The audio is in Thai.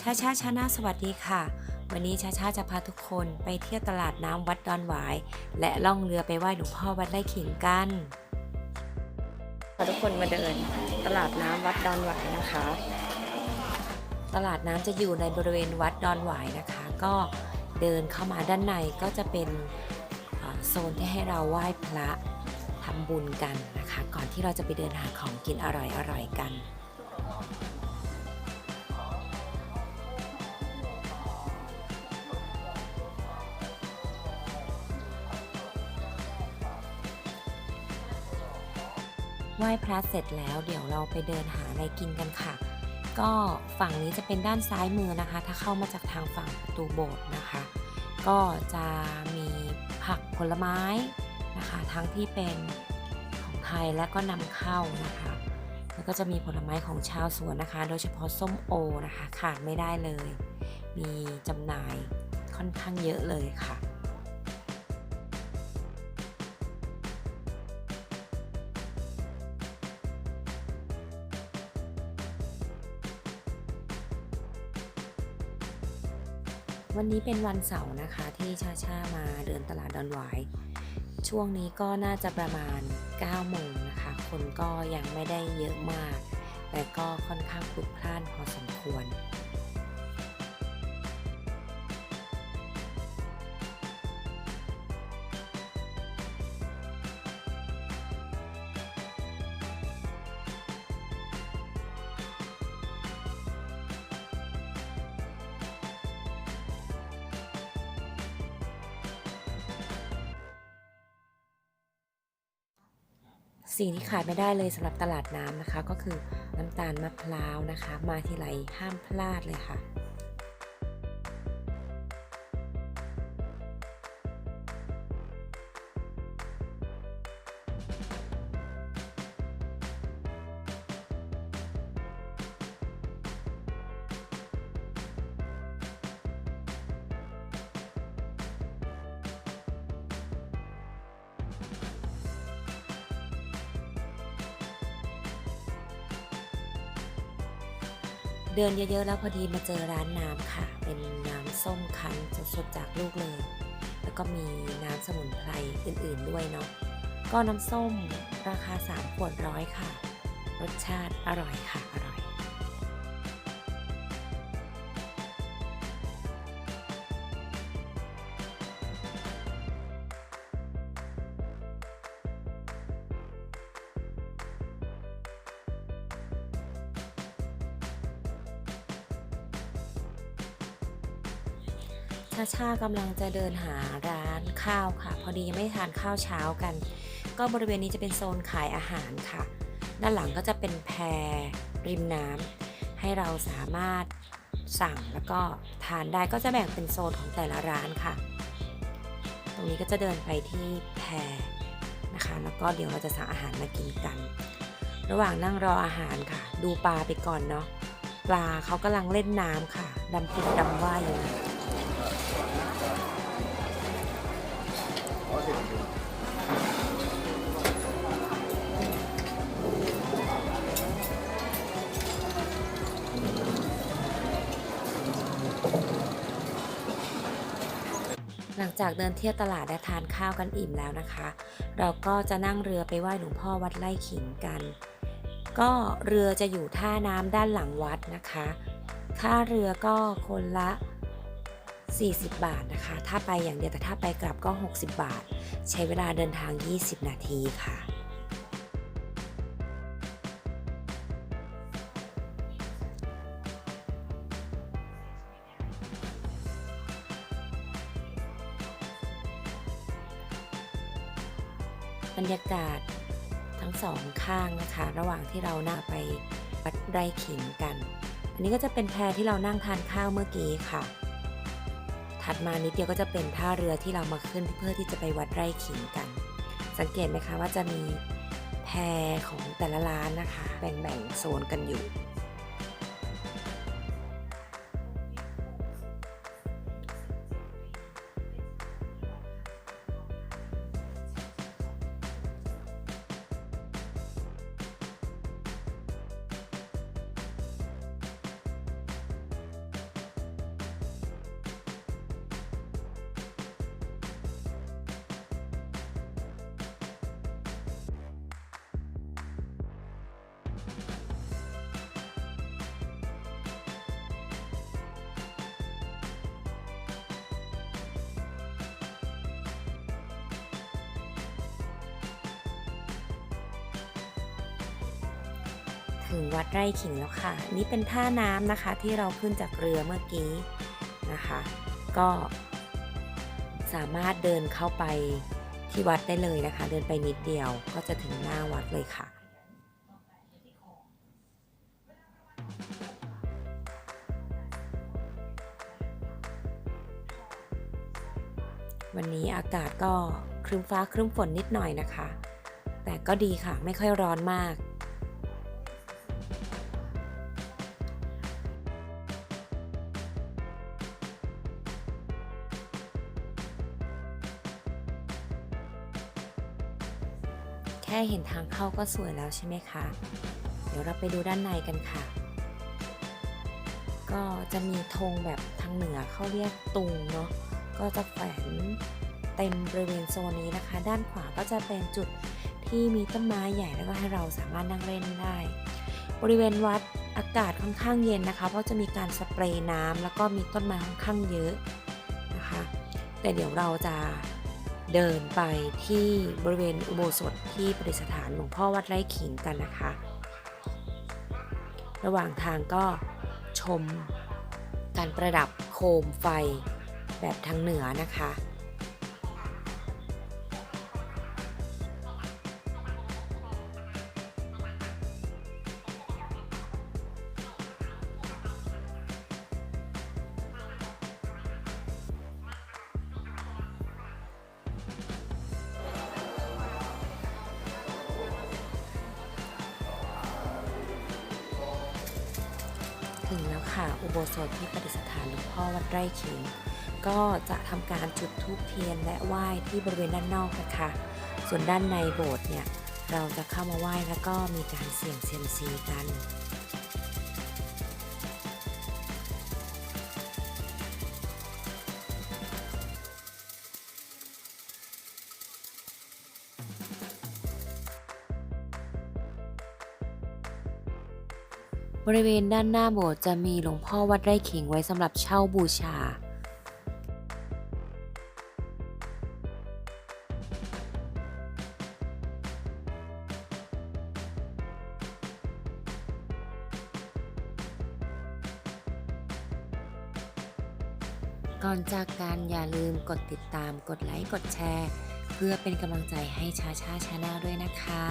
ชาชาชานาสวัสดีค่ะ วันนี้ชาชาจะพาทุกคนไปเที่ยวตลาดน้ำวัดดอนหวาย และล่องเรือไปไหว้หลวงพ่อวัดไร่ขิงกันพาทุกคนมาเดินตลาดน้ำวัดดอนหวายนะคะ ตลาดน้ำจะอยู่ในบริเวณวัดดอนหวายนะคะ ก็เดินเข้ามาด้านในก็จะเป็นอ่าโซนที่ให้เราไหว้พระทำบุญกันนะคะ ก่อนที่เราจะไปเดินหาของกินอร่อยๆกัน ไหว้พระเสร็จแล้วเดี๋ยวเราไปเดินหาอะไรกินกันค่ะ ก็ฝั่งนี้จะเป็นด้านซ้ายมือนะคะ ถ้าเข้ามาจากทางฝั่งประตูโบสถ์นะคะ ก็จะมีผักผลไม้นะคะ ทั้งที่เป็นของไทยและก็นำเข้านะคะ แล้วก็จะมีผลไม้ของชาวสวนนะคะ โดยเฉพาะส้มโอนะคะขาดไม่ได้เลย มีจำหน่ายค่อนข้างเยอะเลยค่ะ วันนี้เป็นวันเสาร์นะคะที่ชาชามาเดินตลาดดอนหวายช่วงนี้ก็น่าจะประมาณ9โมงนะคะ คนก็ยังไม่ได้เยอะมาก แต่ก็ค่อนข้างพลุกพล่านพอสมควร สิ่งที่ขาดไม่ได้เลยสำหรับตลาดน้ำนะคะ ก็คือน้ำตาลมะพร้าวนะคะ มาทีไรห้ามพลาดเลยค่ะ เดินเยอะๆแล้วพอดีมาเจอร้านน้ำค่ะ เป็นน้ำส้มคั้นสดๆจากลูกเลย แล้วก็มีน้ำสมุนไพรอื่นๆด้วยเนาะก็น้ำส้มราคา3ขวดร้อยค่ะ รสชาติอร่อยค่ะาชากำลังจะเดินหาร้านข้าวค่ะ พอดียังไม่ทานข้าวเช้ากัน ก็บริเวณนี้จะเป็นโซนขายอาหารค่ะ ด้านหลังก็จะเป็นแพรริมน้ำให้เราสามารถสั่งแล้วก็ทานได้ก็จะแบ่งเป็นโซนของแต่ละร้านค่ะ ตรงนี้ก็จะเดินไปที่แพรนะคะ แล้วก็เดี๋ยวเราจะสั่งอาหารมากินกัน ระหว่างนั่งรออาหารค่ะ ดูปลาไปก่อนเนาะปลาเขากำลังเล่นน้ำค่ะดำปิดดำว่ายอยู่ จากเดินเที่ยวตลาดและทานข้าวกันอิ่มแล้วนะคะ เราก็จะนั่งเรือไปไหว้หลวงพ่อวัดไร่ขิงกัน ก็เรือจะอยู่ท่าน้ำด้านหลังวัดนะคะ ค่าเรือก็คนละ 40 บาทนะคะ ถ้าไปอย่างเดียวแต่ถ้าไปกลับก็ 60 บาท ใช้เวลาเดินทาง 20 นาทีค่ะ รรยากาศทั้งสองข้างนะคะ ระหว่างที่เรานั่งไปวัดไร่ขิงกัน อันนี้ก็จะเป็นแพที่เรานั่งทานข้าวเมื่อกี้ค่ะ ถัดมานิดเดียวก็จะเป็นท่าเรือที่เรามาขึ้นเพื่อที่จะไปวัดไร่ขิงกัน สังเกตไหมคะว่าจะมีแพของแต่ละร้านนะคะ แบ่งๆโซนกันอยู่ ถึงวัดไร่ขิงแล้วค่ะ นี่เป็นท่าน้ำนะคะที่เราขึ้นจากเรือเมื่อกี้นะคะ ก็สามารถเดินเข้าไปที่วัดได้เลยนะคะ เดินไปนิดเดียวก็จะถึงหน้าวัดเลยค่ะวันนี้อากาศก็ครึ้มฟ้าครึ้มฝนนิดหน่อยนะคะ แต่ก็ดีค่ะไม่ค่อยร้อนมาก ค่เห็นทางเข้าก็สวยแล้วใช่ไหมคะ เดี๋ยวเราไปดูด้านในกันค่ะ ก็จะมีธงแบบทางเหนือเขาเรียกตุงเนาะ ก็จะแขวนเต็มบริเวณโซนนี้นะคะ ด้านขวาก็จะเป็นจุดที่มีต้นไม้ใหญ่แล้วก็ให้เราสามารถนั่งเล่นได้ บริเวณวัดอากาศค่อนข้างเย็นนะคะ เพราะจะมีการสเปรย์น้ำแล้วก็มีต้นไม้ค่อนข้างเยอะนะคะ แต่เดี๋ยวเราจะเดินไปที่บริเวณอุโบสถ ที่ประดิษฐานหลวงพ่อวัดไร่ขิงกันนะคะ ระหว่างทางก็ชมการประดับโคมไฟแบบทางเหนือนะคะ ถึงแล้วค่ะ อุโบสถที่ประดิษฐานหลวงพ่อวัดไร่ขิง ก็จะทำการจุดธูปเทียนและไหว้ที่บริเวณด้านนอกนะคะ ส่วนด้านในโบสถ์เนี่ย เราจะเข้ามาไหว้แล้วก็มีการเสี่ยงเซียมซีกัน บริเวณด้านหน้าโบสถ์จะมีหลวงพ่อวัดไร่ขิงไว้สำหรับเช่าบูชา ก่อนจากกันอย่าลืมกดติดตามกดไลค์ กดแชร์ เพื่อเป็นกำลังใจให้ชาชาชาแนลด้วยนะคะ